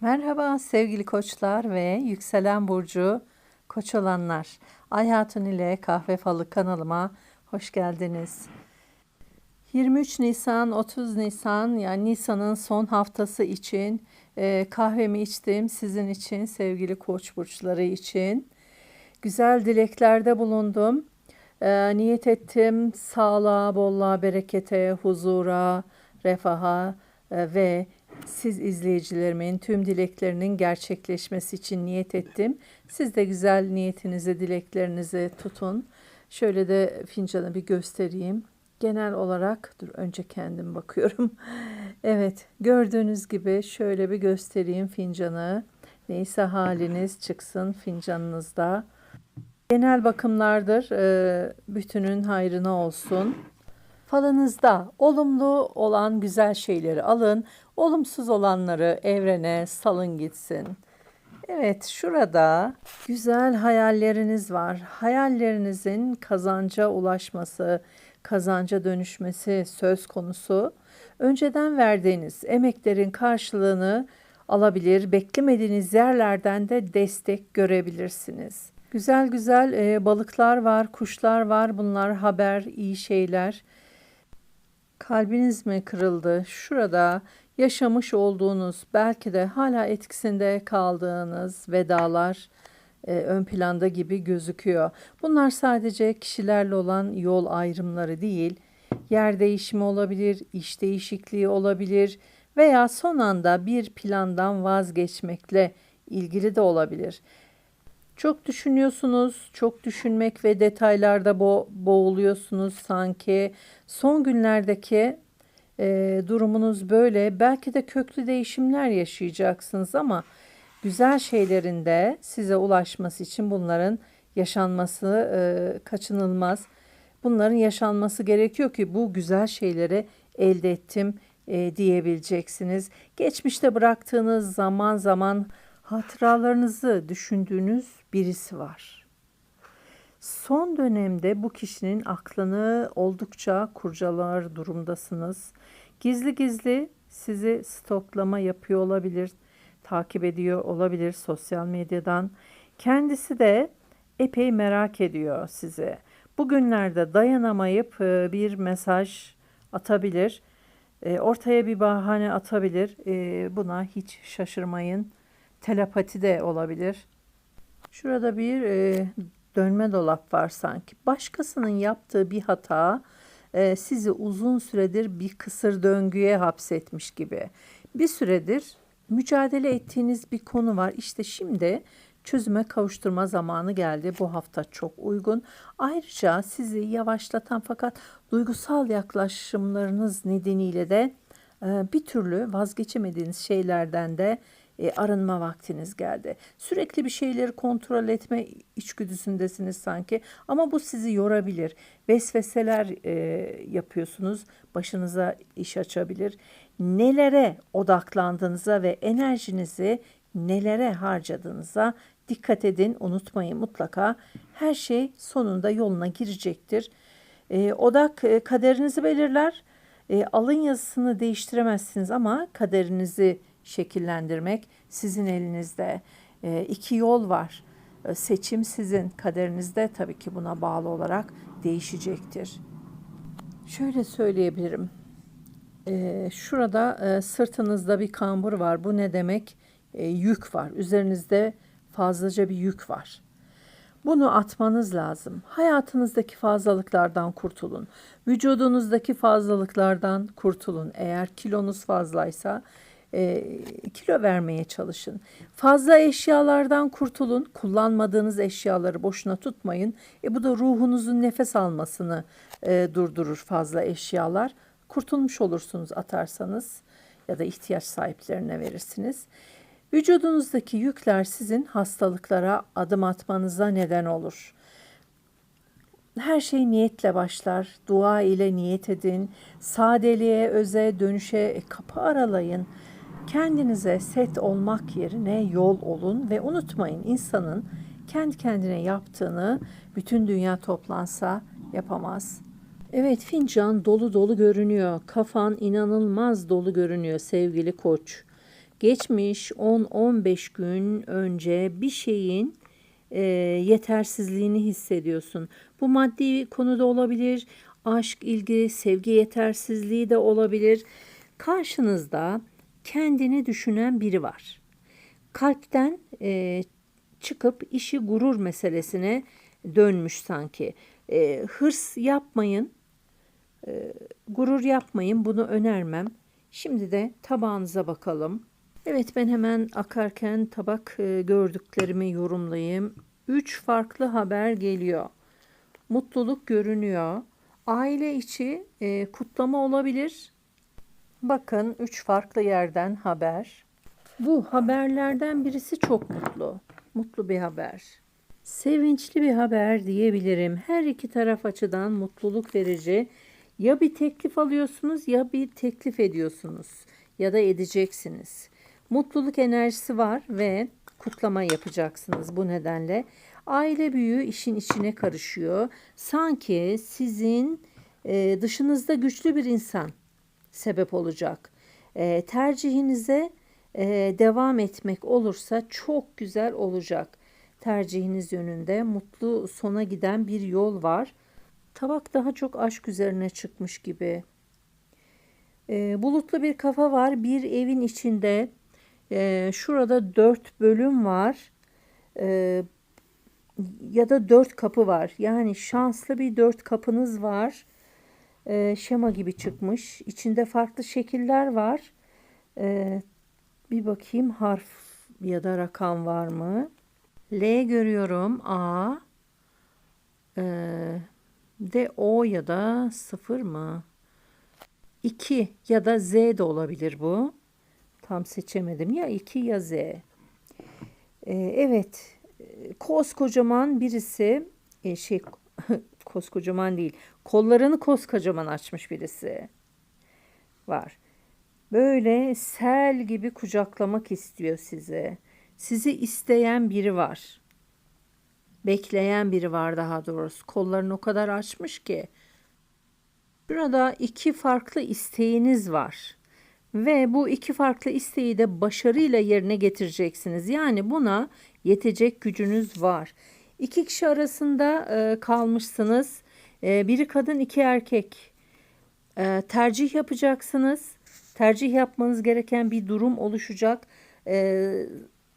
Merhaba sevgili koçlar ve yükselen burcu koç olanlar. Ay Hatun ile Kahve Falı kanalıma hoş geldiniz. 23 Nisan 30 Nisan yani Nisan'ın son haftası için e, kahvemi içtim sizin için sevgili koç burçları için. Güzel dileklerde bulundum. E, niyet ettim sağlığa, bolluğa, berekete, huzura, refaha e, ve siz izleyicilerimin tüm dileklerinin gerçekleşmesi için niyet ettim. Siz de güzel niyetinizi, dileklerinizi tutun. Şöyle de fincanı bir göstereyim. Genel olarak dur önce kendim bakıyorum. Evet, gördüğünüz gibi şöyle bir göstereyim fincanı. Neyse haliniz çıksın fincanınızda. Genel bakımlardır. Bütünün hayrına olsun. Falınızda olumlu olan güzel şeyleri alın, olumsuz olanları evrene salın gitsin. Evet, şurada güzel hayalleriniz var. Hayallerinizin kazanca ulaşması, kazanca dönüşmesi söz konusu. Önceden verdiğiniz emeklerin karşılığını alabilir, beklemediğiniz yerlerden de destek görebilirsiniz. Güzel güzel e, balıklar var, kuşlar var. Bunlar haber, iyi şeyler. Kalbiniz mi kırıldı? Şurada yaşamış olduğunuz, belki de hala etkisinde kaldığınız vedalar e, ön planda gibi gözüküyor. Bunlar sadece kişilerle olan yol ayrımları değil, yer değişimi olabilir, iş değişikliği olabilir veya son anda bir plandan vazgeçmekle ilgili de olabilir. Çok düşünüyorsunuz, çok düşünmek ve detaylarda bo boğuluyorsunuz sanki. Son günlerdeki e, durumunuz böyle. Belki de köklü değişimler yaşayacaksınız ama güzel şeylerin de size ulaşması için bunların yaşanması e, kaçınılmaz. Bunların yaşanması gerekiyor ki bu güzel şeyleri elde ettim e, diyebileceksiniz. Geçmişte bıraktığınız zaman zaman hatıralarınızı düşündüğünüz birisi var. Son dönemde bu kişinin aklını oldukça kurcalar durumdasınız. Gizli gizli sizi stoklama yapıyor olabilir, takip ediyor olabilir sosyal medyadan. Kendisi de epey merak ediyor sizi. Bugünlerde dayanamayıp e, bir mesaj atabilir, e, ortaya bir bahane atabilir. E, buna hiç şaşırmayın. Telepati de olabilir. Şurada bir e, dönme dolap var sanki. Başkasının yaptığı bir hata e, sizi uzun süredir bir kısır döngüye hapsetmiş gibi. Bir süredir mücadele ettiğiniz bir konu var. İşte şimdi çözüme kavuşturma zamanı geldi. Bu hafta çok uygun. Ayrıca sizi yavaşlatan fakat duygusal yaklaşımlarınız nedeniyle de e, bir türlü vazgeçemediğiniz şeylerden de e, arınma vaktiniz geldi. Sürekli bir şeyleri kontrol etme içgüdüsündesiniz sanki ama bu sizi yorabilir. Vesveseler e, yapıyorsunuz, başınıza iş açabilir. Nelere odaklandığınıza ve enerjinizi nelere harcadığınıza dikkat edin, unutmayın mutlaka. Her şey sonunda yoluna girecektir. E, odak e, kaderinizi belirler. E, alın yazısını değiştiremezsiniz ama kaderinizi şekillendirmek sizin elinizde. E, iki yol var. E, seçim sizin kaderinizde tabii ki buna bağlı olarak değişecektir. Şöyle söyleyebilirim. E, şurada e, sırtınızda bir kambur var. Bu ne demek? E, yük var. Üzerinizde fazlaca bir yük var. Bunu atmanız lazım. Hayatınızdaki fazlalıklardan kurtulun. Vücudunuzdaki fazlalıklardan kurtulun. Eğer kilonuz fazlaysa e, kilo vermeye çalışın. Fazla eşyalardan kurtulun. Kullanmadığınız eşyaları boşuna tutmayın. E, bu da ruhunuzun nefes almasını e, durdurur fazla eşyalar. Kurtulmuş olursunuz atarsanız ya da ihtiyaç sahiplerine verirsiniz. Vücudunuzdaki yükler sizin hastalıklara adım atmanıza neden olur. Her şey niyetle başlar. Dua ile niyet edin. Sadeliğe, öze, dönüşe e, kapı aralayın. Kendinize set olmak yerine yol olun ve unutmayın insanın kendi kendine yaptığını bütün dünya toplansa yapamaz. Evet fincan dolu dolu görünüyor. Kafan inanılmaz dolu görünüyor sevgili koç. geçmiş 10-15 gün önce bir şeyin e, yetersizliğini hissediyorsun. Bu maddi konuda olabilir, aşk, ilgi, sevgi yetersizliği de olabilir. Karşınızda kendini düşünen biri var. Kalpten e, çıkıp işi gurur meselesine dönmüş sanki. E, hırs yapmayın, e, gurur yapmayın bunu önermem. Şimdi de tabağınıza bakalım. Evet ben hemen akarken tabak e, gördüklerimi yorumlayayım. Üç farklı haber geliyor. Mutluluk görünüyor. Aile içi e, kutlama olabilir. Bakın üç farklı yerden haber. Bu haberlerden birisi çok mutlu. Mutlu bir haber. Sevinçli bir haber diyebilirim. Her iki taraf açıdan mutluluk verici. Ya bir teklif alıyorsunuz ya bir teklif ediyorsunuz ya da edeceksiniz. Mutluluk enerjisi var ve kutlama yapacaksınız bu nedenle. Aile büyüğü işin içine karışıyor. Sanki sizin e, dışınızda güçlü bir insan sebep olacak. E, tercihinize e, devam etmek olursa çok güzel olacak. Tercihiniz yönünde mutlu sona giden bir yol var. Tabak daha çok aşk üzerine çıkmış gibi. E, bulutlu bir kafa var. Bir evin içinde e, şurada dört bölüm var. E, ya da dört kapı var. Yani şanslı bir dört kapınız var. E, şema gibi çıkmış. İçinde farklı şekiller var. E, bir bakayım harf ya da rakam var mı? L görüyorum. A. E, de O ya da sıfır mı? 2 ya da Z de olabilir bu. Tam seçemedim. Ya 2 ya Z. Ee, evet. Koskocaman birisi e, şey koskocaman değil. Kollarını koskocaman açmış birisi var. Böyle sel gibi kucaklamak istiyor sizi. Sizi isteyen biri var. Bekleyen biri var daha doğrusu. Kollarını o kadar açmış ki. Burada iki farklı isteğiniz var. Ve bu iki farklı isteği de başarıyla yerine getireceksiniz. Yani buna yetecek gücünüz var. İki kişi arasında e, kalmışsınız. E, biri kadın, iki erkek. E, tercih yapacaksınız. Tercih yapmanız gereken bir durum oluşacak. E,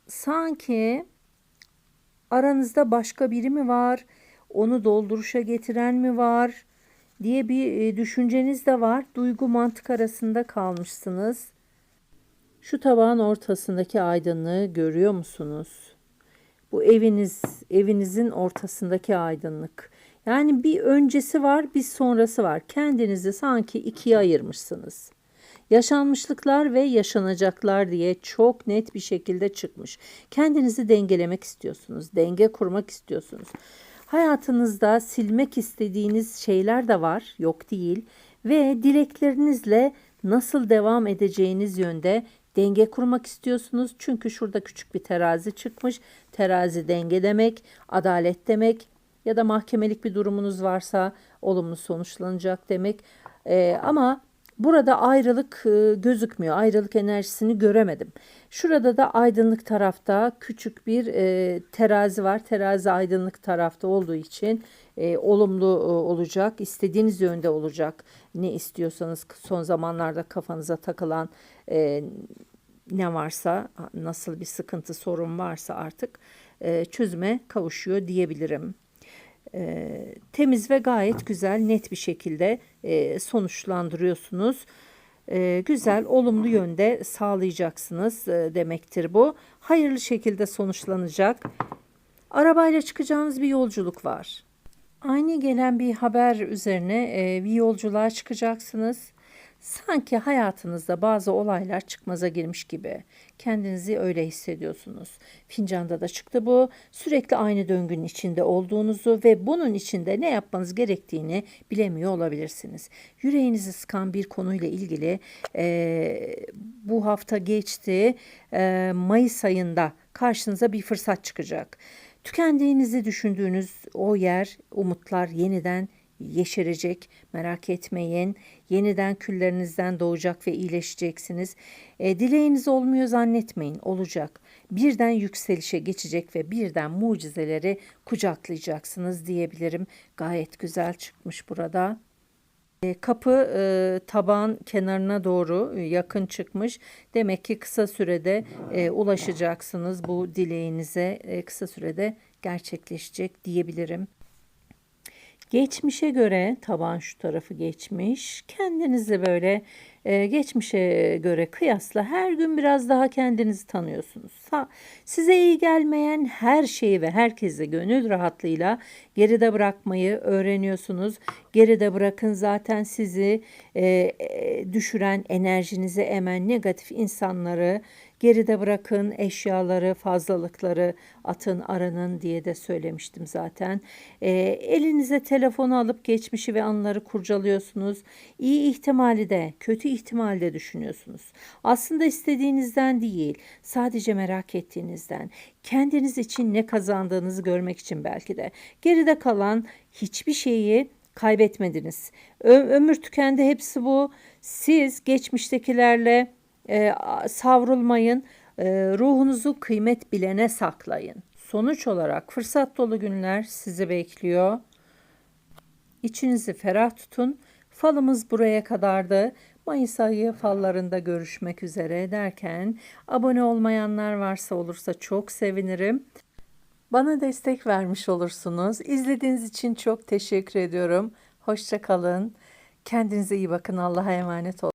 sanki aranızda başka biri mi var? Onu dolduruşa getiren mi var? diye bir e, düşünceniz de var. Duygu mantık arasında kalmışsınız. Şu tabağın ortasındaki aydınlığı görüyor musunuz? Bu eviniz, evinizin ortasındaki aydınlık. Yani bir öncesi var, bir sonrası var. Kendinizi sanki ikiye ayırmışsınız. Yaşanmışlıklar ve yaşanacaklar diye çok net bir şekilde çıkmış. Kendinizi dengelemek istiyorsunuz, denge kurmak istiyorsunuz. Hayatınızda silmek istediğiniz şeyler de var, yok değil ve dileklerinizle nasıl devam edeceğiniz yönde denge kurmak istiyorsunuz. Çünkü şurada küçük bir terazi çıkmış. Terazi denge demek, adalet demek ya da mahkemelik bir durumunuz varsa olumlu sonuçlanacak demek. Ee, ama Burada ayrılık e, gözükmüyor. Ayrılık enerjisini göremedim. Şurada da aydınlık tarafta küçük bir e, terazi var. Terazi aydınlık tarafta olduğu için e, olumlu e, olacak. İstediğiniz yönde olacak. Ne istiyorsanız son zamanlarda kafanıza takılan e, ne varsa nasıl bir sıkıntı sorun varsa artık e, çözüme kavuşuyor diyebilirim e, temiz ve gayet güzel net bir şekilde e, sonuçlandırıyorsunuz. E, güzel olumlu yönde sağlayacaksınız e, demektir bu. Hayırlı şekilde sonuçlanacak. Arabayla çıkacağınız bir yolculuk var. Aynı gelen bir haber üzerine e, bir yolculuğa çıkacaksınız. Sanki hayatınızda bazı olaylar çıkmaza girmiş gibi. Kendinizi öyle hissediyorsunuz. Fincanda da çıktı bu. Sürekli aynı döngünün içinde olduğunuzu ve bunun içinde ne yapmanız gerektiğini bilemiyor olabilirsiniz. Yüreğinizi sıkan bir konuyla ilgili e, bu hafta geçti. E, Mayıs ayında karşınıza bir fırsat çıkacak. Tükendiğinizi düşündüğünüz o yer, umutlar yeniden yeşerecek. Merak etmeyin. Yeniden küllerinizden doğacak ve iyileşeceksiniz. E, dileğiniz olmuyor zannetmeyin. Olacak. Birden yükselişe geçecek ve birden mucizeleri kucaklayacaksınız diyebilirim. Gayet güzel çıkmış burada. E, Kapı e, tabağın kenarına doğru e, yakın çıkmış. Demek ki kısa sürede e, ulaşacaksınız bu dileğinize. E, kısa sürede gerçekleşecek diyebilirim. Geçmişe göre taban şu tarafı geçmiş. Kendinizi böyle e, geçmişe göre kıyasla her gün biraz daha kendinizi tanıyorsunuz. Sa- Size iyi gelmeyen her şeyi ve herkesi gönül rahatlığıyla geride bırakmayı öğreniyorsunuz. Geride bırakın zaten sizi e, e, düşüren, enerjinizi emen negatif insanları geride bırakın, eşyaları, fazlalıkları atın, aranın diye de söylemiştim zaten. E, elinize telefonu alıp geçmişi ve anıları kurcalıyorsunuz. İyi ihtimali de, kötü ihtimali de düşünüyorsunuz. Aslında istediğinizden değil, sadece merak ettiğinizden, kendiniz için ne kazandığınızı görmek için belki de. Geride kalan hiçbir şeyi kaybetmediniz. Ö- ömür tükendi hepsi bu. Siz geçmiştekilerle e, savrulmayın. E, ruhunuzu kıymet bilene saklayın. Sonuç olarak fırsat dolu günler sizi bekliyor. İçinizi ferah tutun. Falımız buraya kadardı. Mayıs ayı fallarında görüşmek üzere derken abone olmayanlar varsa olursa çok sevinirim. Bana destek vermiş olursunuz. İzlediğiniz için çok teşekkür ediyorum. Hoşça kalın. Kendinize iyi bakın. Allah'a emanet olun.